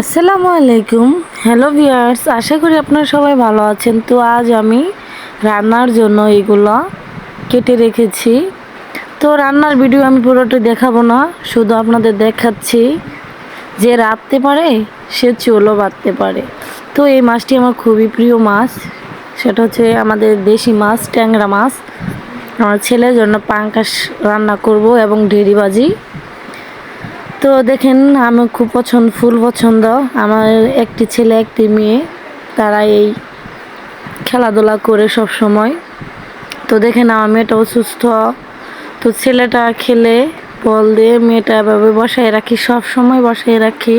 আসসালামু আলাইকুম। Hello viewers আশা করি আপনারা সবাই ভালো আছেন। তো আজ আমি রান্নার জন্য এগুলো কেটে রেখেছি। তো রান্নার ভিডিও আমি পুরোটা দেখাবো না, শুধু আপনাদের দেখাচ্ছি যে রাঁধতে পারে, সে চুলও বাঁধতে পারে। তো এই মাছটি আমার খুবই প্রিয় মাছ, সেটা হচ্ছে আমাদের দেশি মাছ, ট্যাংরা মাছ। আমার ছেলের জন্য পাঙ্কাশ রান্না করব এবং ঢেড়ি তো দেখেন আমি খুব পছন্দ, ফুল পছন্দ। আমার একটি ছেলে, একটি মেয়ে, তারা এই খেলাধুলা করে সব সময়। তো দেখেন, আমার মেয়েটা অসুস্থ তো ছেলেটা খেলে বল দিয়ে মেয়েটা এভাবে বসায় রাখি, সব সময় বসায় রাখি।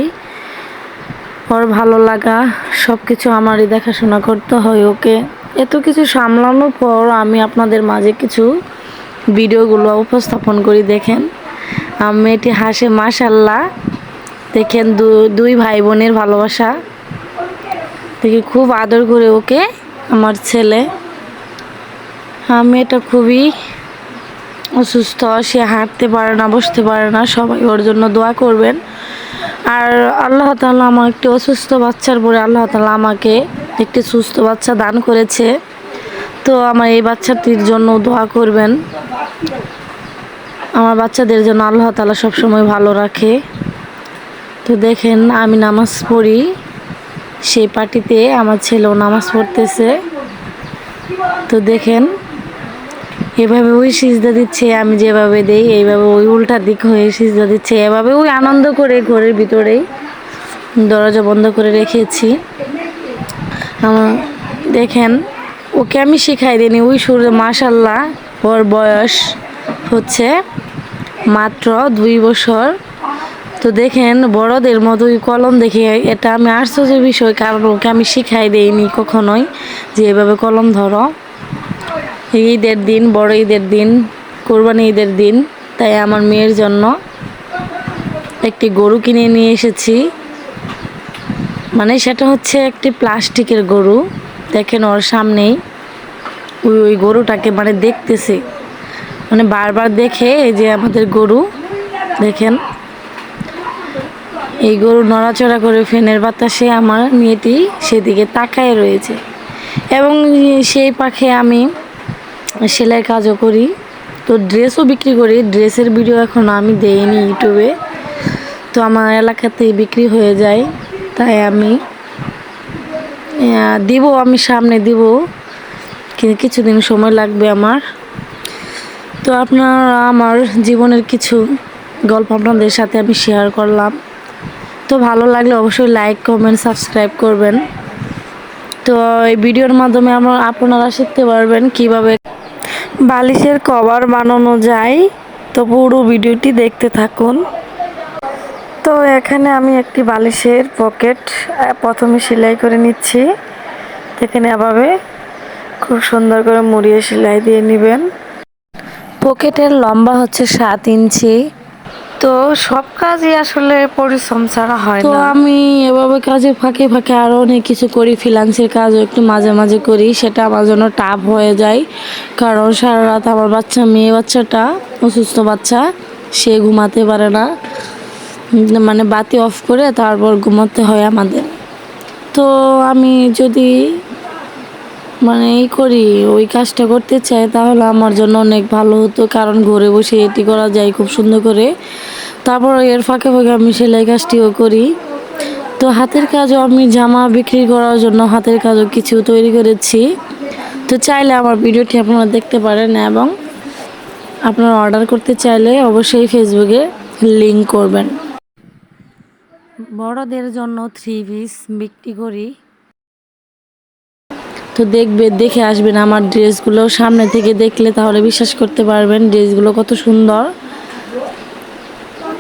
ওর ভালো লাগা সব কিছু আমারই দেখাশোনা করতে হয় ওকে। এত কিছু সামলানোর পর আমি আপনাদের মাঝে কিছু ভিডিওগুলো উপস্থাপন করি, দেখেন। মেয়েটি হাসে মাশাল্লাহ দেখেন দুই ভাই বোনের ভালোবাসা। দেখি খুব আদর করে ওকে, আমার ছেলে। আর মেয়েটা খুবই অসুস্থ, সে হাঁটতে পারে না, বসতে পারে না, সবাই ওর জন্য দোয়া করবেন। আর আল্লাহ তাআলা আমার একটি অসুস্থ বাচ্চার পরে আল্লাহ তাআলা আমাকে একটি সুস্থ বাচ্চা দান করেছে। তো আমার এই বাচ্চাটির জন্য দোয়া করবেন। আমার বাচ্চাদের জন্য আল্লাহ তালা সবসময় ভালো রাখে। তো দেখেন, আমি নামাজ পড়ি। সেই পার্টিতে আমার ছেলেও নামাজ পড়তেছে। তো দেখেন, এভাবে ওই সিজদা দিচ্ছে, আমি যেভাবে দেই, এইভাবে ওই উল্টা দিক হয়ে সিজদা দিচ্ছে। এভাবে ওই আনন্দ করে ঘরের ভিতরেই দরজা বন্ধ করে রেখেছি। আমার দেখেন, ওকে আমি শিখাই দিইনি, ওই সুরে মাশাল্লাহ ওর বয়স হচ্ছে। মাত্র দুই বছর। তো দেখেন, বড়দের মতোই কলম দেখে এটা আমি আশ্চর্যের বিষয়, কারণ ওকে আমি শিখাই দেইনি কখনোই যে এভাবে কলম ধরো। ঈদের দিন, বড় ঈদের দিন, কোরবানি ঈদের দিন, তাই আমার মেয়ের জন্য একটি গরু কিনে নিয়ে এসেছি। মানে সেটা হচ্ছে একটি প্লাস্টিকের গরু, দেখেন ওর সামনেই। ওই ওই গরুটাকে মানে দেখতেছে। মানে বারবার দেখে এই যে আমাদের গরু, দেখেন। এই গরু নড়াচড়া করে ফ্যানের বাতাসে আমার মেয়েটি সেদিকে তাকায় রয়েছে। এবং সেই পাখে আমি সেলাই কাজও করি, তো ড্রেসও বিক্রি করি। ড্রেসের ভিডিও এখন আমি দেইনি ইউটিউবে। তো আমার এলাকাতেই বিক্রি হয়ে যায়, তাই আমি দিব, আমি সামনে দিব। কিছুদিন সময় লাগবে আমার। তো আপনারা, আমার জীবনের কিছু গল্প আপনাদের সাথে আমি শেয়ার করলাম। তো ভালো লাগলে অবশ্যই লাইক কমেন্ট সাবস্ক্রাইব করবেন। তো এই ভিডিওর মাধ্যমে আমার আপনারা শিখতে পারবেন কীভাবে বালিশের কভার বানানো যায়। তো পুরো ভিডিওটি দেখতে থাকুন। তো এখানে আমি একটি বালিশের পকেট প্রথমে সেলাই করে নিচ্ছি। এখানে এভাবে খুব সুন্দর করে মুড়িয়ে সেলাই দিয়ে নেবেন। পকেটের লম্বা হচ্ছে সাত ইঞ্চি। তো সব কাজই আসলে পরিশ্রম ছাড়া হয় তো আমি এভাবে কাজে ফাঁকে ফাঁকে আরও অনেক কিছু করি ফ্রিলান্সের কাজও একটু মাঝে মাঝে করি সেটা আমার জন্য টাফ হয়ে যায়। কারণ সারা রাত আমার বাচ্চা মেয়ে বাচ্চাটা অসুস্থ বাচ্চা সে ঘুমাতে পারে না। মানে বাতি অফ করে তারপর ঘুমাতে হয় আমাদের। তো আমি যদি মানে এই করি, ওই কাজটা করতে চাই, তাহলে আমার জন্য অনেক ভালো হতো। কারণ ঘরে বসে এটি করা যায় খুব সুন্দর করে। তারপর এর ফাঁকে ফাঁকে আমি সেলাই কাজটিও করি। তো হাতের কাজও আমি জামা বিক্রি করার জন্য হাতের কাজও কিছু তৈরি করেছি। তো চাইলে আমার ভিডিওটি আপনারা দেখতে পারেন এবং আপনারা অর্ডার করতে চাইলে অবশ্যই ফেসবুকে লিঙ্ক করবেন। বড়দের জন্য থ্রি পিস বিক্রি করি। তো দেখবে, দেখে আসবেন আমার ড্রেসগুলো। সামনে থেকে দেখলে তাহলে বিশ্বাস করতে পারবেন ড্রেসগুলো কত সুন্দর।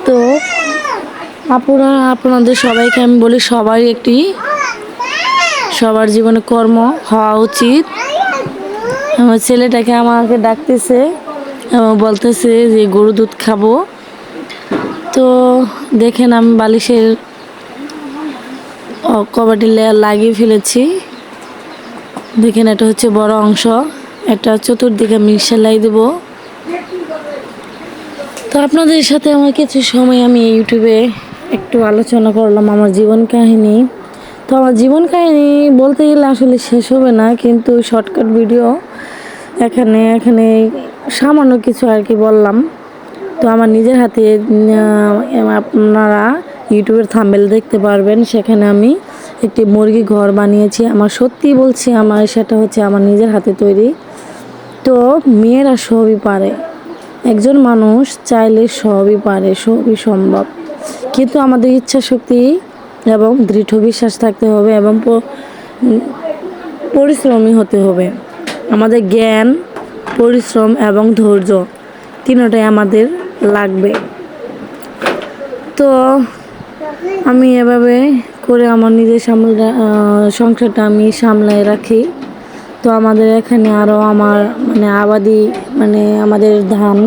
তো আপনারা আপনাদের সবাইকে আমি বলি সবাই একটি সবার জীবনে কর্ম হওয়া উচিত। আমার ছেলেটাকে আমাকে ডাকতেছে বলতেছে যে গরু দুধ খাব। তো দেখেন আমি বালিশের কবাডি লাগিয়ে ফেলেছি। দেখেন এটা হচ্ছে বড় অংশ। এটা চতুর্দিকে আমি সেলাই দেবো। তো আপনাদের সাথে আমার কিছু সময় আমি ইউটিউবে একটু আলোচনা করলাম আমার জীবন কাহিনী। তো আমার জীবন কাহিনী বলতে গেলে আসলে শেষ হবে না, কিন্তু শর্টকাট ভিডিও এখানে এখানে সামান্য কিছু আর কি বললাম। তো আমার নিজের হাতে আপনারা ইউটিউবের থাম্বেল দেখতে পারবেন, সেখানে আমি একটি মুরগি ঘর বানিয়েছি। আমার সত্যি বলছি আমার, সেটা হচ্ছে আমার নিজের হাতে তৈরি। তো মেয়েরা সবই পারে। একজন মানুষ চাইলে সবই পারে, সবই সম্ভব। কিন্তু আমাদের ইচ্ছা শক্তি এবং দৃঢ় বিশ্বাস থাকতে হবে এবং পরিশ্রমী হতে হবে। আমাদের জ্ঞান, পরিশ্রম এবং ধৈর্য তিনটাই আমাদের লাগবে। তো আমি এভাবে করে আমার নিজের সামলা সংসারটা আমি সামলায় রাখি। তো আমাদের এখানে আরও আমার মানে আবাদি মানে আমাদের ধান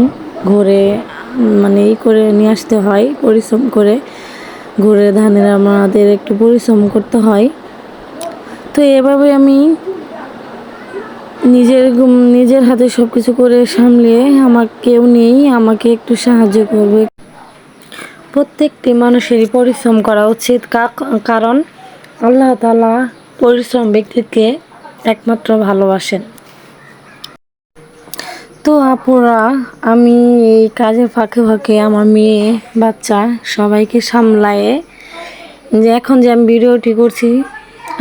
ঘরে মানে এই করে নিয়ে আসতে হয়, পরিশ্রম করে ঘুরে ধানের আমাদের একটু পরিশ্রম করতে হয়। তো এভাবে আমি নিজের নিজের হাতে সব কিছু করে সামলিয়ে আমার কেউ নেই, আমাকে একটু সাহায্য করবে। প্রত্যেকটি মানুষেরই পরিশ্রম করা উচিত কারণ আল্লাহ তালা পরিশ্রম ব্যক্তিকে একমাত্র ভালোবাসেন। তো আপুরা, আমি এই কাজের ফাঁকে ফাঁকে আমার মেয়ে, বাচ্চা সবাইকে সামলায়ে যে এখন যে আমি ভিডিওটি করছি,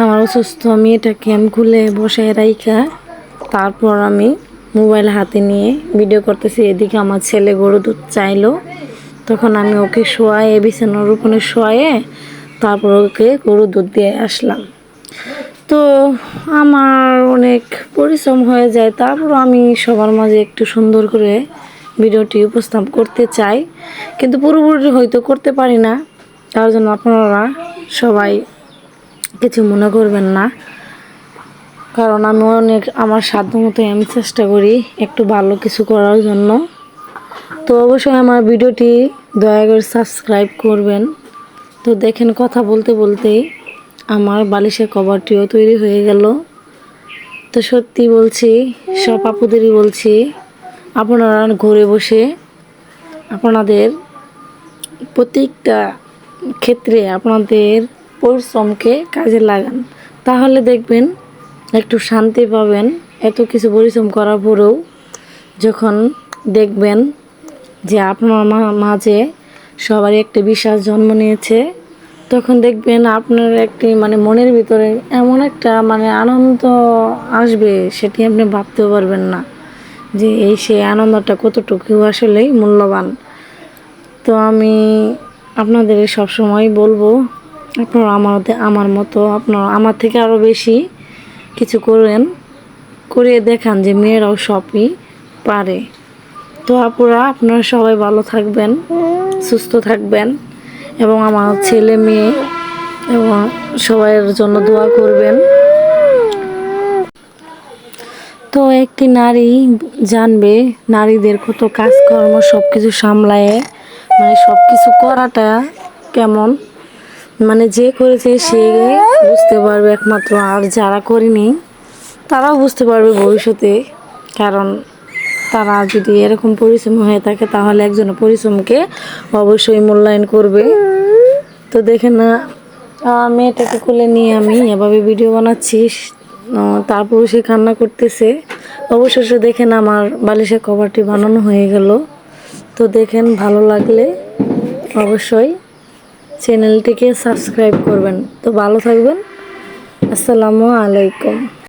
আমার অসুস্থ মেয়েটাকে আমি খুলে বসে রাইখা, তারপর আমি মোবাইল হাতে নিয়ে ভিডিও করতেছি। এদিকে আমার ছেলে গরু দুধ চাইলো। তখন আমি ওকে শোয়ায়ে, বিছানার উপরে শোয়ায়ে তারপর ওকে গরু দুধ দিয়ে আসলাম। তো আমার অনেক পরিশ্রম হয়ে যায় তারপর আমি সবার মাঝে একটু সুন্দর করে ভিডিওটি উপস্থাপ করতে চাই। কিন্তু পুরোপুরি হয়তো করতে পারি না, তার জন্য আপনারা সবাই কিছু মনে করবেন না। কারণ আমি অনেক, আমার সাধ্য মতো আমি চেষ্টা করি একটু ভালো কিছু করার জন্য। তো অবশ্যই আমার ভিডিওটি দয়া করে সাবস্ক্রাইব করবেন। তো দেখেন কথা বলতে বলতেই আমার বালিশের কভারটিও তৈরি হয়ে গেল। তো সত্যি বলছি, সব আপুদেরই বলছি, আপনারা ঘরে বসে আপনাদের প্রত্যেকটা ক্ষেত্রে আপনাদের পরিশ্রমকে কাজে লাগান। তাহলে দেখবেন একটু শান্তি পাবেন, এত কিছু পরিশ্রম করার পরেও যখন দেখবেন যে আপনার মাঝে সবারই একটা বিশ্বাস জন্ম নিয়েছে, তখন দেখবেন আপনার একটি মানে মনের ভিতরে এমন একটা মানে আনন্দ আসবে সেটি আপনি ভাবতেও পারবেন না, যে এই সেই আনন্দটা কতটুকু আসলেই মূল্যবান। তো আমি আপনাদের সবসময় বলব, আপনারা আমার আমার মতো আপনারা আমার থেকে আরও বেশি কিছু করেন করিয়ে দেখান যে মেয়েরাও সবই পারে। তো আপুরা, আপনারা সবাই ভালো থাকবেন, সুস্থ থাকবেন এবং আমার ছেলে মেয়ে এবং সবাইয়ের জন্য দোয়া করবেন। তো একটি নারী জানবে, নারীদের কত কাজকর্ম সব কিছু সামলায় মানে সব কিছু করাটা কেমন? মানে যে করেছে সে বুঝতে পারবে একমাত্র, আর যারা করেনি, তারাও বুঝতে পারবে ভবিষ্যতে, কারণ তারা যদি এরকম পরিশ্রম হয়ে থাকে, তাহলে একজন পরিশ্রমকে অবশ্যই মূল্যায়ন করবে। তো দেখেন না মেয়েটাকে কোলে নিয়ে আমি এভাবে ভিডিও বানাচ্ছি। তারপরও সে কান্না করতেছে। অবশেষে দেখেন আমার বালিশের কভারটি বানানো হয়ে গেল। তো দেখেন, ভালো লাগলে অবশ্যই চ্যানেলটিকে সাবস্ক্রাইব করবেন। তো ভালো থাকবেন। আসসালামু আলাইকুম।